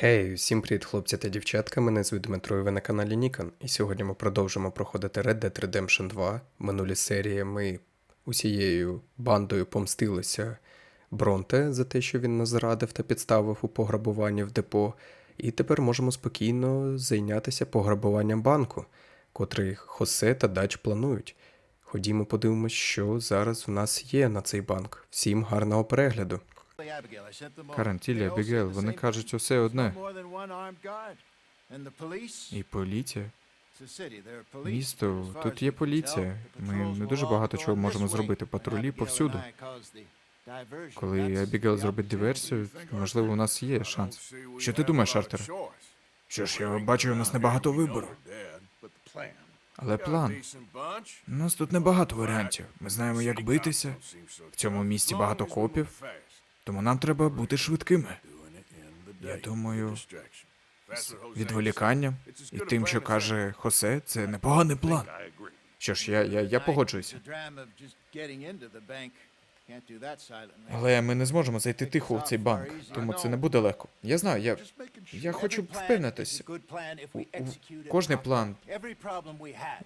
Гей, всім привіт, хлопці та дівчатка. Мене звуть Дмитро і ви на каналі Nikon. І сьогодні ми продовжимо проходити Red Dead Redemption 2. В минулій серії ми усією бандою помстилися Бронте за те, що він нас зрадив та підставив у пограбуванні в депо. І тепер можемо спокійно зайнятися пограбуванням банку, котрий Хосе та Дач планують. Ходімо подивимось, що зараз в нас є на цей банк. Всім гарного перегляду. Карен, Тілі, Абігейл, вони кажуть усе одне. І поліція. Місто, тут є поліція. Ми не дуже багато чого можемо зробити. Патрулі повсюду. Коли Абігейл зробить диверсію, можливо, у нас є шанс. Що ти думаєш, Артер? Що ж, я бачу, у нас небагато вибору. Але план. У нас тут небагато варіантів. Ми знаємо, як битися. В цьому місті багато копів, тому нам треба бути швидкими. Я думаю, з відволіканням і тим, що каже Хосе, це непоганий план. Що ж, я, я, я погоджуюся. Але ми не зможемо зайти тихо в цей банк, тому це не буде легко. Я знаю, я, я хочу впевнитися. У- у- Кожний план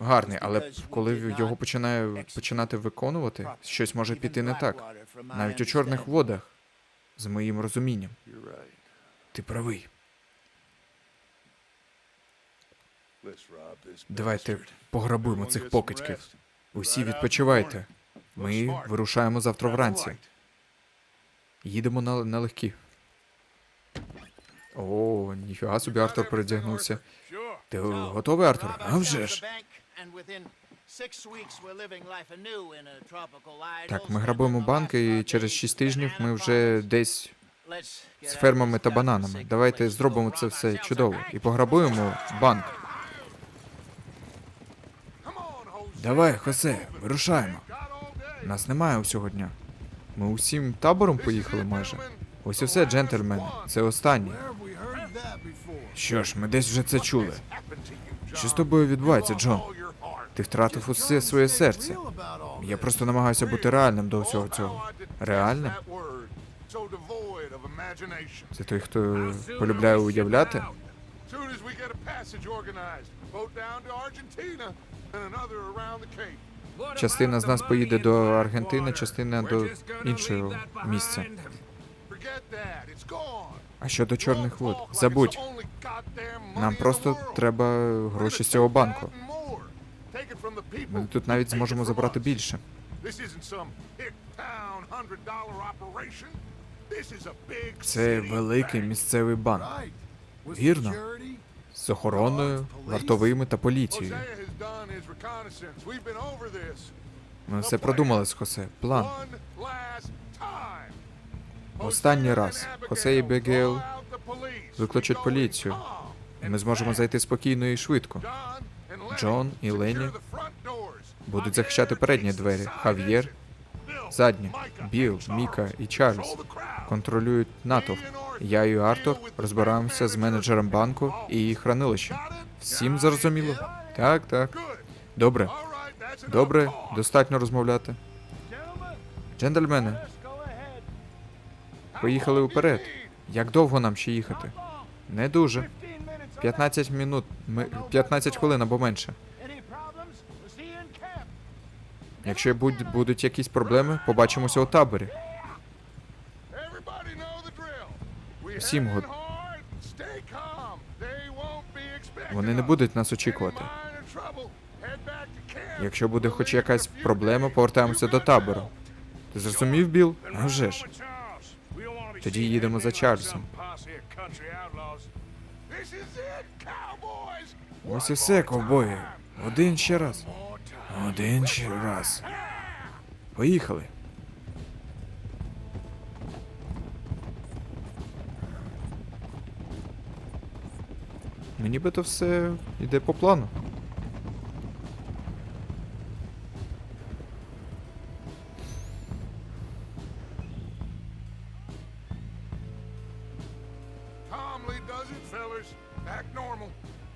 гарний, але коли його починаю починати виконувати, щось може піти не так. Навіть у чорних водах, з моїм розумінням. Ти правий. Давайте пограбуємо цих покидьків. Усі відпочивайте. Ми вирушаємо завтра вранці. Їдемо на, на легкі. О, ніфіга собі Артур передягнувся. Ти готовий, Артур? А вже ж. Так, ми грабуємо банки, і через 6 тижнів ми вже десь з фермами та бананами. Давайте зробимо це все чудово і пограбуємо банк. Давай, Хосе, вирушаємо. Нас немає усього дня. Ми усім табором поїхали майже. Ось і все, джентльмени. Це останнє. Що ж, ми десь вже це чули. Що з тобою відбувається, Джон? Ти втратив усе своє серце. Я просто намагаюся бути реальним до всього цього. Реальним? Це той, хто полюбляє уявляти? Частина з нас поїде до Аргентини, частина до іншого місця. А щодо чорних вод, забудь. Нам просто треба гроші з цього банку. Ми тут навіть зможемо забрати більше. Це великий місцевий банк. Вірно. З охороною, вартовими та поліцією. Ми все продумали з Хосе. План. Останній раз. Хосе і Бегейл викличуть поліцію. І ми зможемо зайти спокійно і швидко. Джон і Лені будуть захищати передні двері. Хав'єр задні. Біл, Міка і Чарльз контролюють натовп. Я і Артур розбираємося з менеджером банку і хранилищем. Всім зрозуміло? Так, так. Добре. Добре, достатньо розмовляти. Джентльмени, поїхали вперед. Як довго нам ще їхати? Не дуже. 15 минут, 15 хвилин або менше. Якщо будуть якісь проблеми, побачимося у таборі. Всім год. Вони не будуть нас очікувати. Якщо буде хоч якась проблема, повертаємося до табору. Ти зрозумів, Біл? А ж. Тоді їдемо за Чарльзом. Ось і все, ковбої. Один ще раз. Один ще раз. Поїхали. Ну, нібито все йде по плану.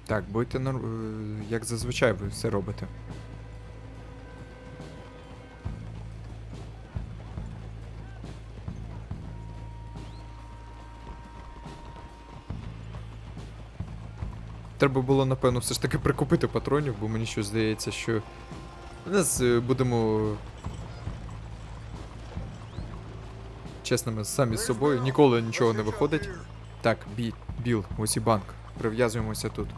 Так, будьте нор... е, як зазвичай ви все робите. Треба було, напевно, все ж таки прикупити патронів, бо мені щось здається, що нас е, будемо чесними самі з собою. Ніколи нічого не виходить. Так, бі, біл, ось і банк. Прив'язуємося тут.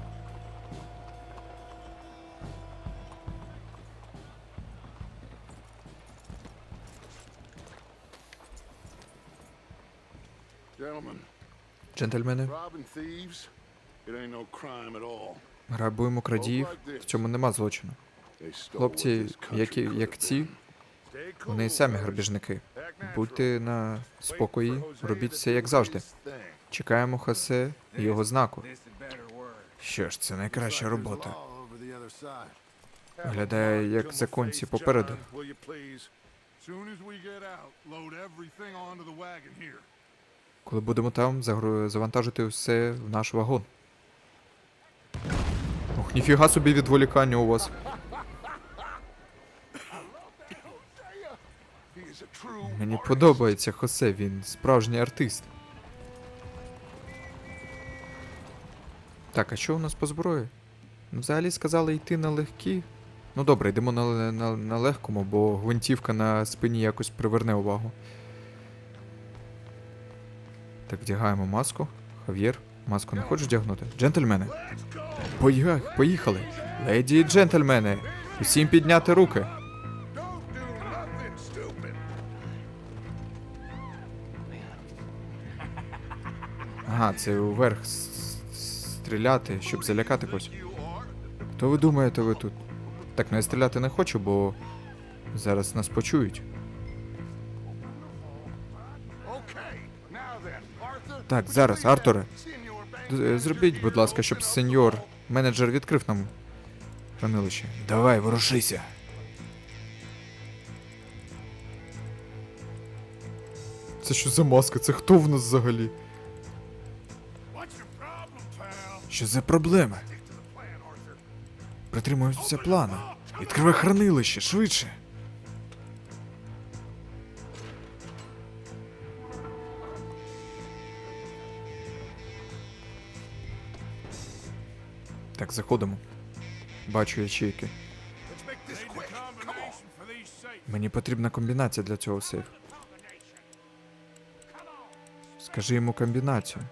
All. грабуємо крадіїв, в цьому нема злочину. Хлопці, які, як ці, вони і самі грабіжники. Будьте на спокої, робіть все як завжди. Чекаємо Хосе і його знаку. Що ж, це найкраща робота. Виглядає як законці попереду. Коли будемо там, завантажити все в наш вагон. Ох, ніфіга собі відволікання у вас. Мені подобається Хосе, він справжній артист. Так, а що у нас по зброї? Ну, взагалі сказали йти на легкі. Ну добре, йдемо на, на, на легкому, бо гвинтівка на спині якось приверне увагу. Так, вдягаємо маску. Хав'єр, маску не хочеш вдягнути? Джентльмени. Поїхали, поїхали. Леді і джентльмени. Усім підняти руки. Ага, це с- стріляти, щоб залякати когось. То ви думаєте, ви тут? Так, ну я стріляти не хочу, бо зараз нас почують. Так, зараз, Артуре. е, Зробіть, будь ласка, щоб сеньор менеджер відкрив нам хранилище. Давай, ворушися. Це що за маска? Це хто в нас взагалі? Що за проблеми? Притримуємося плану. Відкривай хранилище, швидше. Так, заходимо. Бачу ячейки. Мені потрібна комбінація для цього сейфу. Скажи йому комбінацію.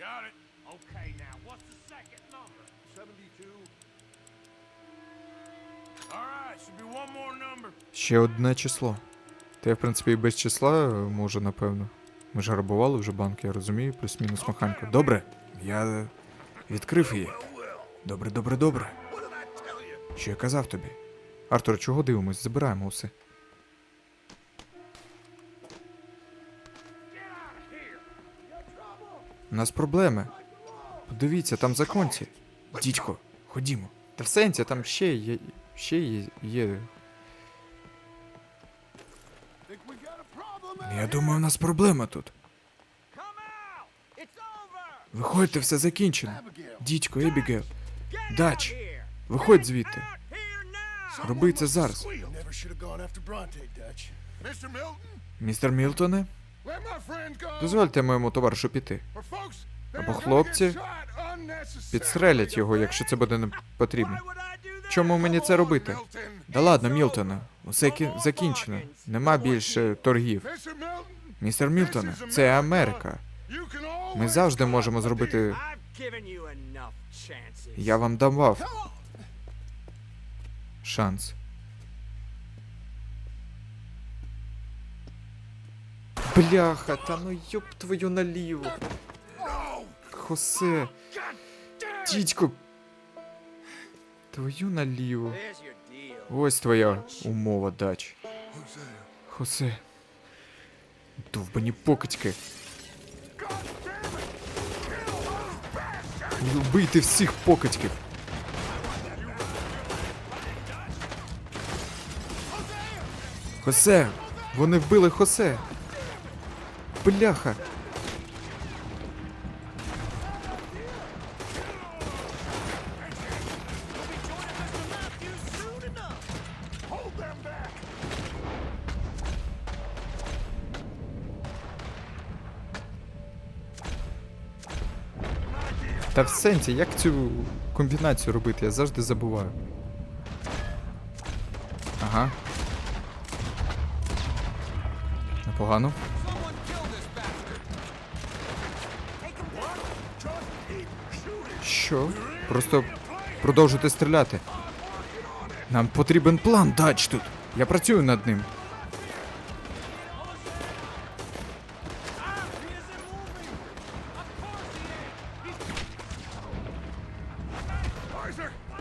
Got it. Okay, now what's the second number? 72. All right, should be one more number. Ще одне число. Та я, в принципі, і без числа можу, напевно. Ми ж грабували вже банк, я розумію, плюс-мінус механіку. Добре, я відкрив її. Добре, добре, добре. Що я казав тобі? Артур, чого дивимось? Забираємо усе. У нас проблеми. Подивіться, там законці. Дідько, ходімо. Та в сенсі, там ще є. Ще є. є. Я думаю, у нас проблема тут. Виходьте, все закінчено. Дідько, Ебігейл. Дач, виходь звідти. Роби це зараз. Містер Мілтоне, Дозвольте моєму товаришу піти. Або хлопці підстрелять його, якщо це буде не потрібно. Чому мені це робити? Да ладно, Мілтоне, усе кі- закінчено. Нема більше торгів. Містер Мілтоне, це Америка. Ми завжди можемо зробити. Я вам давав шанс. Бляха, та ну йоп твою наліво. Хосе. Дідько. Твою наліво. Ось твоя умова дач. Хосе. Довбані покидьки. Вбийте всіх покидьків. Хосе! Вони вбили Хосе! Бляха! Та в сенсі, як цю комбінацію робити? Я завжди забуваю. Ага. Непогано. Що? Просто продовжуйте стріляти. Нам потрібен план дач тут. Я працюю над ним.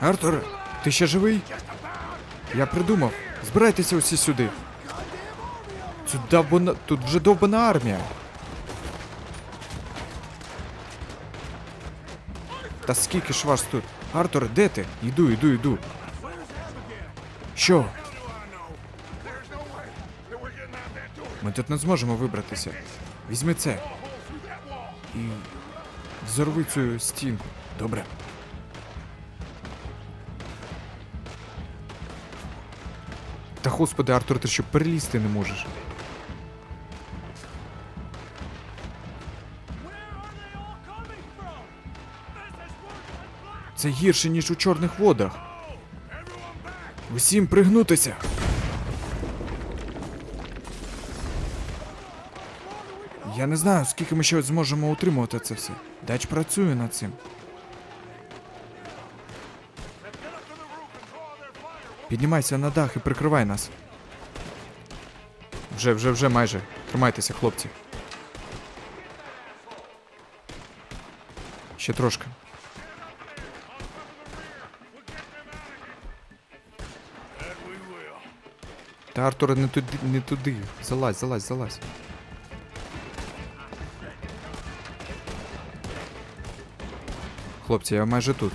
Артур, ти ще живий? Я придумав. Збирайтеся усі сюди. Тут, довбана... Тут вже довбана армія. Та скільки ж вас тут? Артур, де ти? Йду, йду, йду. Що? Ми тут не зможемо вибратися. Візьми це. І взорви цю стінку. Добре. Господи, Артур, ти що перелізти не можеш? Це гірше, ніж у чорних водах. Усім пригнутися. Я не знаю, скільки ми ще зможемо утримувати це все. Дач працює над цим. Піднімайся на дах і прикривай нас. Вже, вже, вже майже. Тримайтеся, хлопці. Ще трошки. Та Артур, не туди, не туди. Залазь, залазь, залазь. Хлопці, я майже тут.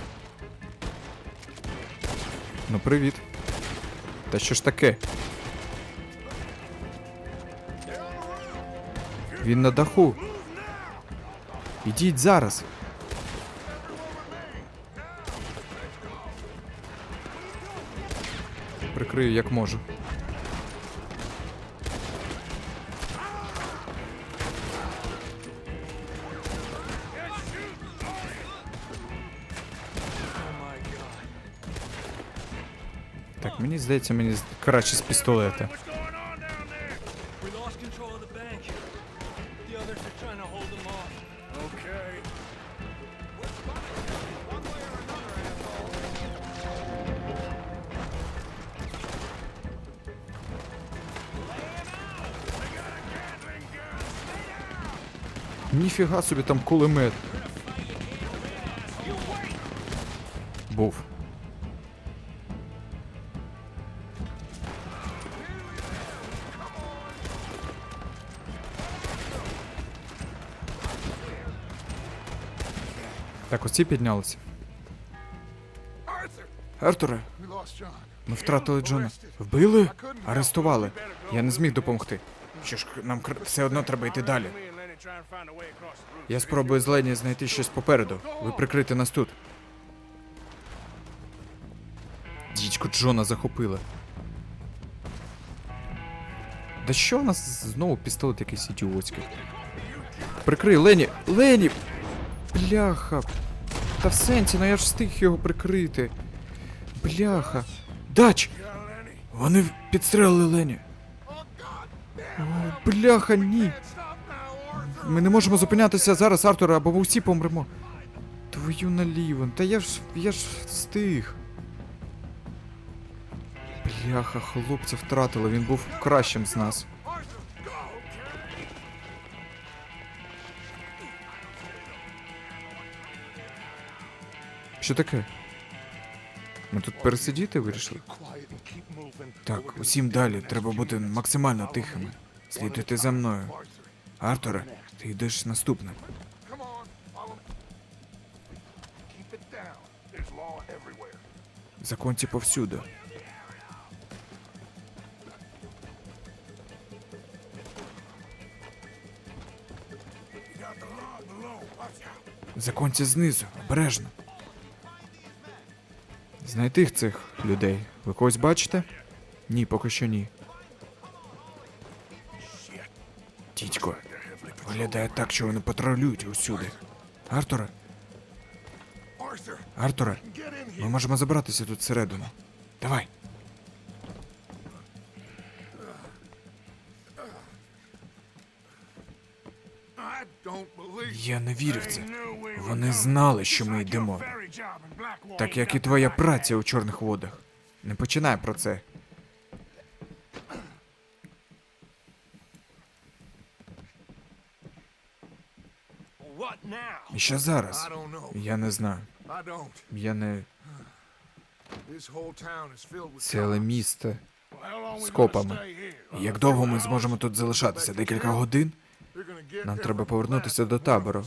Ну, привіт. Та що ж таке? Він на даху. Ідіть зараз. Прикрию як можу. Здається, мені з- краще з пістолета. We lost control of the bank. The others are trying to hold them off. Okay. Ніфіга собі там кулемет. Був. Так, оці піднялися. Артуре, ми втратили Джона. Вбили? Арестували. Я не зміг допомогти. Що ж, нам все одно треба йти далі. Я спробую з Лені знайти щось попереду. Ви прикрити нас тут. Дідько Джона захопили. Да що у нас знову пістолет якийсь ідіотський? Прикрий, Лені! Лені! Бляха! Та в сенсі, ну я ж встиг його прикрити. Бляха. Дач! Вони підстрелили Лені. О, бляха, ні. Ми не можемо зупинятися зараз, Артур, або ми всі помремо. Твою налівен, та я ж. я ж встиг. Бляха, хлопця втратили, він був кращим з нас. Що таке? Ми тут пересидіти вирішили? Так, усім далі. Треба бути максимально тихими. Слідуйте за мною. Артуре, ти йдеш наступним. Законці повсюди. Законці знизу, обережно. Знайти цих людей. Ви когось бачите? Ні, поки що ні. Дідько, виглядає так, що вони патрулюють усюди. Артуре, Артуре, ми можемо забратися тут всередину. Давай. Я не вірю в це. Вони знали, що ми йдемо. Так як і твоя праця у чорних водах. Не починай про це. І що зараз? Я не знаю. Я не. Ціле місто. З копами. Як довго ми зможемо тут залишатися? Декілька годин? Нам треба повернутися до табору.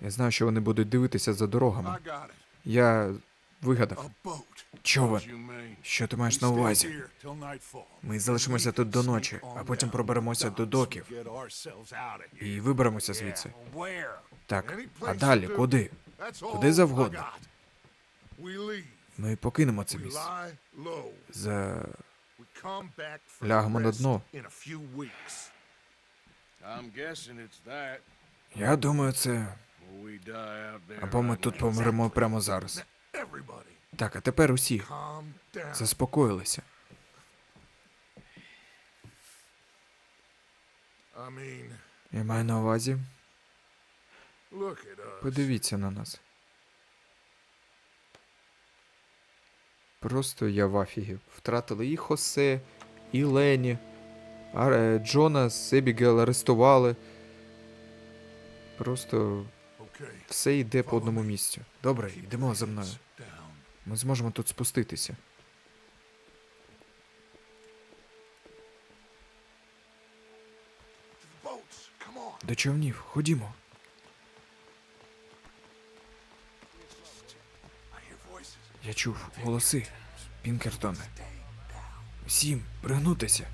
Я знаю, що вони будуть дивитися за дорогами. Я вигадав. Човен. Що ти маєш на увазі? Ми залишимося тут до ночі, а потім проберемося до доків і виберемося звідси. Так, а далі куди? Куди завгодно. Ми покинемо це місце. За The на дно. я думаю, це або ми тут помремо прямо зараз. Так, а тепер усі заспокоїлися. Я маю на увазі. look at us. Подивіться на нас. Просто я в афігі. Втратили і Хосе, і Лені. А е, Джона з Ебігел арестували. Просто все йде по одному місцю. Добре, йдемо за мною. Ми зможемо тут спуститися. До човнів, ходімо. Я чув голоси. Пінкертоне. Всім пригнутися.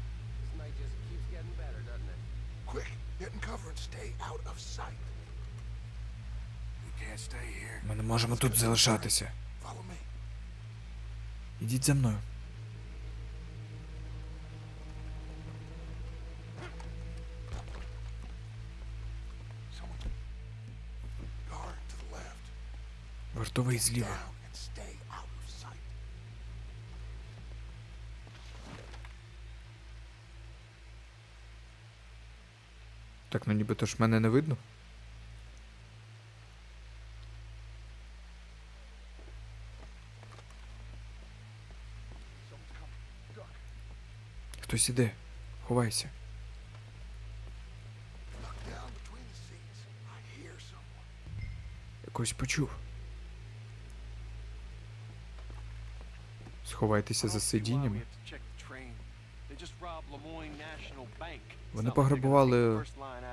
Ми не можемо тут залишатися. Ідіть за мною. Вартовий зліва. Так, ну нібито ж мене не видно. Хтось іде. Ховайся. Якось почув. Сховайтеся за сидіннями. Вони пограбували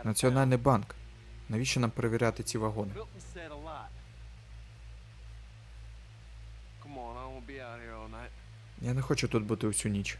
Національний банк. Навіщо нам перевіряти ці вагони? Я не хочу тут бути всю ніч.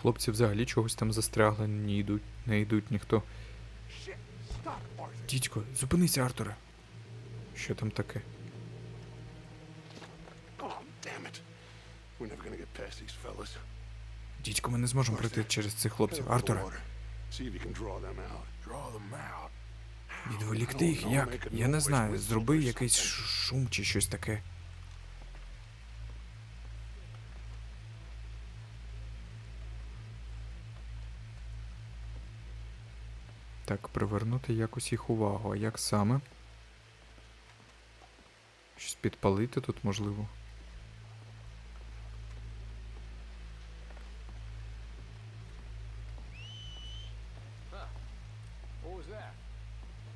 Хлопці взагалі чогось там застрягли, не йдуть, не йдуть ніхто. Дідько, зупинися, Артуре. Що там таке? Oh. Дідько, ми не зможемо пройти через цих хлопців. Артуре, відволікти їх як? Я не знаю. Зроби якийсь шум чи щось таке. Так, привернути якось їх увагу. А як саме? Щось підпалити тут можливо.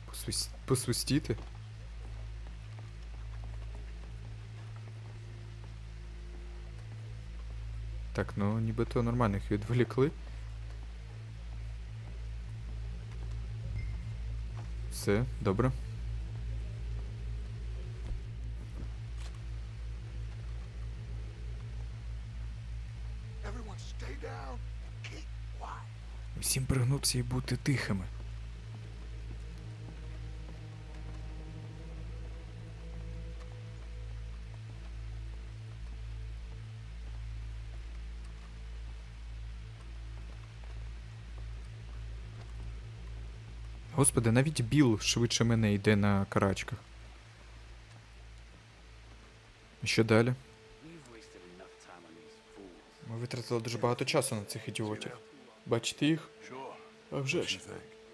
Посвис... Посвистіти? Так, ну нібито нормально їх відволікли. Все, добре. Всім пригнутися і бути тихими. Господи, навіть Біл швидше мене йде на карачках. Що далі? Ми витратили дуже багато часу на цих ідіотів. Бачите їх? А вже ж.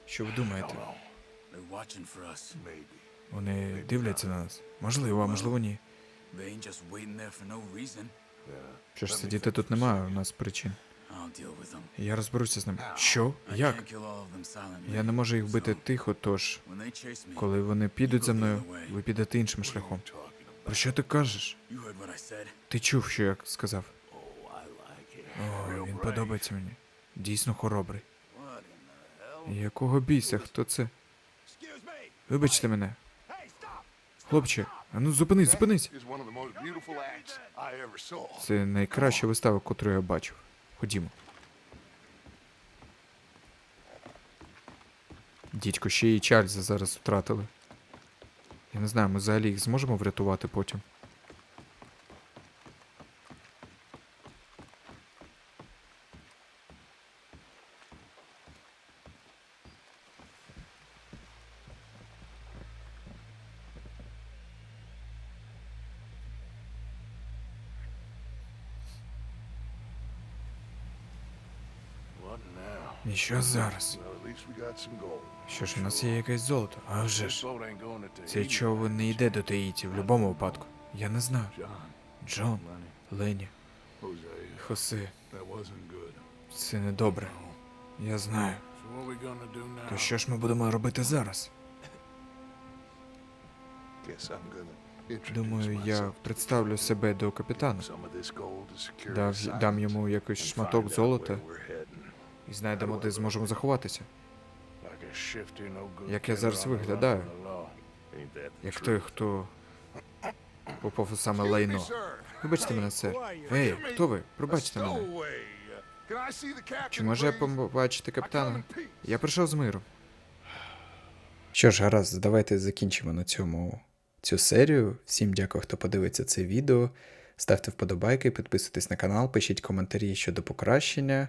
Що ви думаєте? Вони дивляться на нас. Можливо, а можливо ні. Що ж сидіти тут немає у нас причин. Я розберуся з ними. Що? Як? Я не можу їх бити тихо, тож коли вони підуть за мною, ви підете іншим шляхом. Про що ти кажеш? Ти чув, що я сказав? О, він подобається мені. Дійсно хоробрий. Якого біса? Хто це? Вибачте мене. Хлопче, а ну зупинись, зупинись. Це найкраща вистава, котру я бачив. Ходімо. Дідько, ще і Чарльза зараз втратили. Я не знаю, ми взагалі їх зможемо врятувати потім. І що зараз? Що ж, у нас є якесь золото? А вже ж. Цей човен не йде до Таїті в будь-якому випадку. Я не знаю. Джон, Лені, Хосе, це не добре. Я знаю. То що ж ми будемо робити зараз? Думаю, я представлю себе до капітана. Дав, дам йому якийсь шматок золота. І знайдемо, де зможемо заховатися. Як я зараз виглядаю? Як той, хто попав саме лайно. Вибачте мене, сер. Ей, хто ви? Пробачте мене. Чи може я побачити капітана? Я прийшов з миром. Що ж, гаразд, давайте закінчимо на цьому цю серію. Всім дякую, хто подивиться це відео. Ставте вподобайки, підписуйтесь на канал, пишіть коментарі щодо покращення.